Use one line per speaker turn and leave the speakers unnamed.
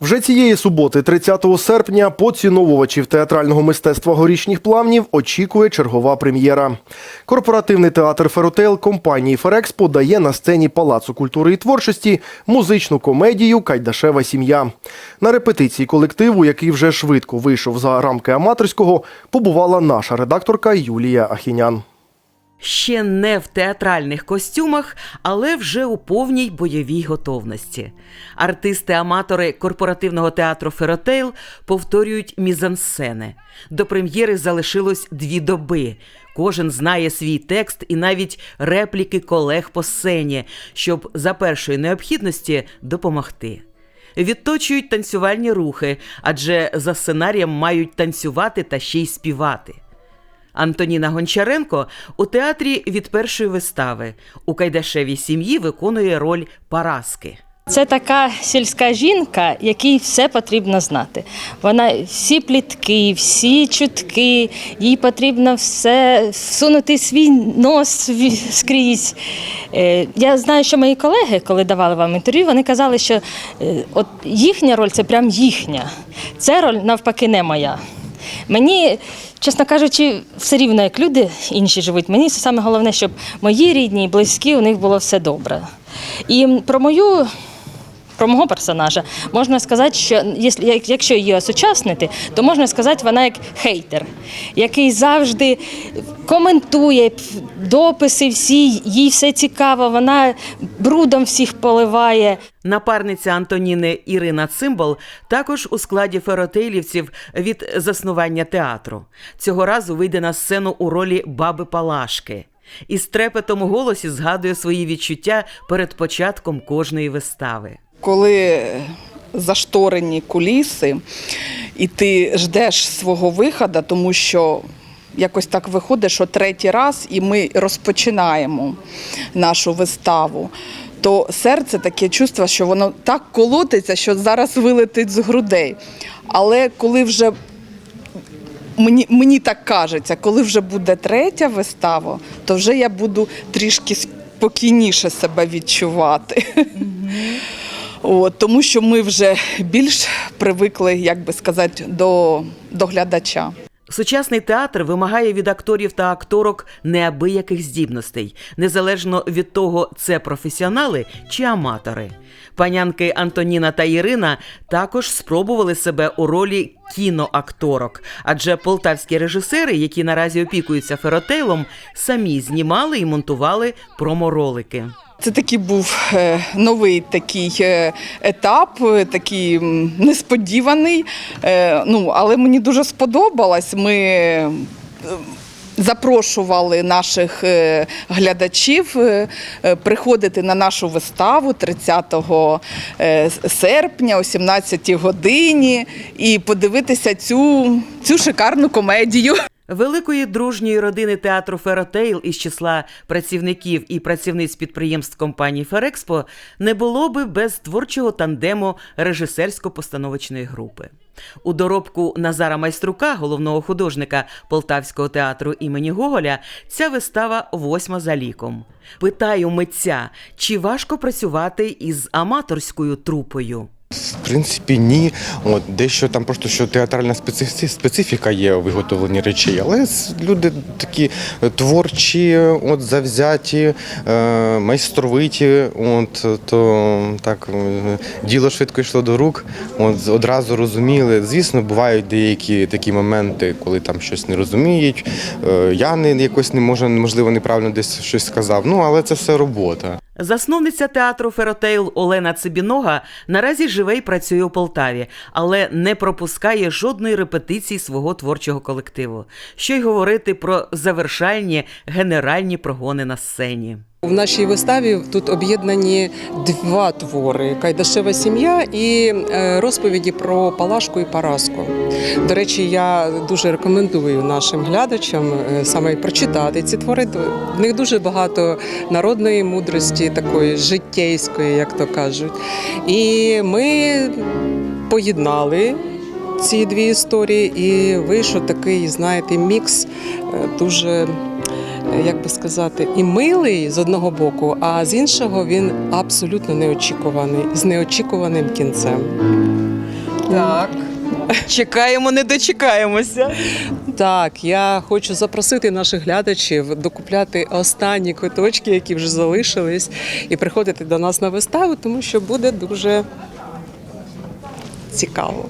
Вже цієї суботи, 30 серпня, поціновувачів театрального мистецтва горішніх плавнів очікує чергова прем'єра. Корпоративний театр Феротейл компанії Ферекспо дає на сцені Палацу культури і творчості музичну комедію Кайдашева сім'я. На репетиції колективу, який вже швидко вийшов за рамки аматорського, побувала наша редакторка Юлія Ахінян.
Ще не в театральних костюмах, але вже у повній бойовій готовності. Артисти-аматори корпоративного театру Феротейл повторюють мізансцени. До прем'єри залишилось дві доби. Кожен знає свій текст і навіть репліки колег по сцені, щоб за першої необхідності допомогти. Відточують танцювальні рухи, адже за сценарієм мають танцювати та ще й співати. Антоніна Гончаренко у театрі від першої вистави у Кайдашевій сім'ї виконує роль Параски.
Це така сільська жінка, якій все потрібно знати. Вона всі плітки, всі чутки, їй потрібно все всунути свій нос скрізь. Е, Я знаю, що мої колеги, коли давали вам інтерв'ю, вони казали, що е, от їхня роль це прям їхня. Це роль навпаки не моя. Мені, чесно кажучи, все рівно, як люди інші живуть. Мені саме головне, щоб мої рідні і близькі у них було все добре. І про мою. Про мого персонажа можна сказати, що якщо- її осучаснити, то можна сказати, вона як хейтер, який завжди коментує дописи всі, їй все цікаво, вона брудом всіх поливає.
Напарниця Антоніни Ірина Цимбал також у складі феротейлівців від заснування театру. Цього разу вийде на сцену у ролі баби Палашки. І з трепетом у голосі згадує свої відчуття перед початком кожної вистави.
Коли зашторені куліси, і ти ждеш свого виходу, тому що якось так виходить, що третій раз і ми розпочинаємо нашу виставу. То серце таке чувство, що воно так колотиться, що зараз вилетить з грудей. Але коли вже мені, мені так кажеться, коли вже буде третя вистава, то вже я буду трішки спокійніше себе відчувати. От, тому що ми вже більш привикли, як би сказати, до, до глядача.
Сучасний театр вимагає від акторів та акторок неабияких здібностей, незалежно від того, це професіонали чи аматори. Панянки Антоніна та Ірина також спробували себе у ролі кіноакторок, адже полтавські режисери, які наразі опікуються феротейлом, самі знімали і монтували проморолики.
Це такий був е, новий такий е, етап, е, такий несподіваний. Ну, але мені дуже сподобалось. Ми запрошували наших глядачів приходити на нашу виставу 30 е, серпня о 17 годині і подивитися цю, цю шикарну комедію.
Великої дружньої родини театру Феротейл із числа працівників і працівниць підприємств компанії Ферекспо не було би без творчого тандему режисерсько-постановочної групи. У доробку Назара Майструка, головного художника Полтавського театру імені Гоголя, ця вистава восьма за ліком. Питаю митця, чи важко працювати із аматорською трупою?
В принципі, ні. От дещо там просто що театральна специфіка є у виготовленні речей, але люди такі творчі, от завзяті, е, майстровиті. От то так е, діло швидко йшло до рук. От одразу розуміли. Звісно, бувають деякі такі моменти, коли там щось не розуміють. Е, я не якось не можу, можливо, неправильно десь щось сказав. Ну але це все робота.
Засновниця театру Феротейл Олена Цибінога наразі живе і працює у Полтаві, але не пропускає жодної репетиції свого творчого колективу. Що й говорити про завершальні генеральні прогони на сцені.
В нашій виставі тут об'єднані два твори: Кайдашева сім'я і е, розповіді про Палашку і Параску. До речі, я дуже рекомендую нашим глядачам е, саме прочитати ці твори. В них дуже багато народної мудрості, такої життєйської, як то кажуть. І ми поєднали. Ці дві історії, і вийшов такий, знаєте, мікс е, дуже як би сказати, і милий з одного боку, а з іншого він абсолютно неочікуваний, з неочікуваним кінцем.
Так. Чекаємо, не дочекаємося.
Так, я хочу запросити наших глядачів докупляти останні квиточки, які вже залишились, і приходити до нас на виставу, тому що буде дуже цікаво.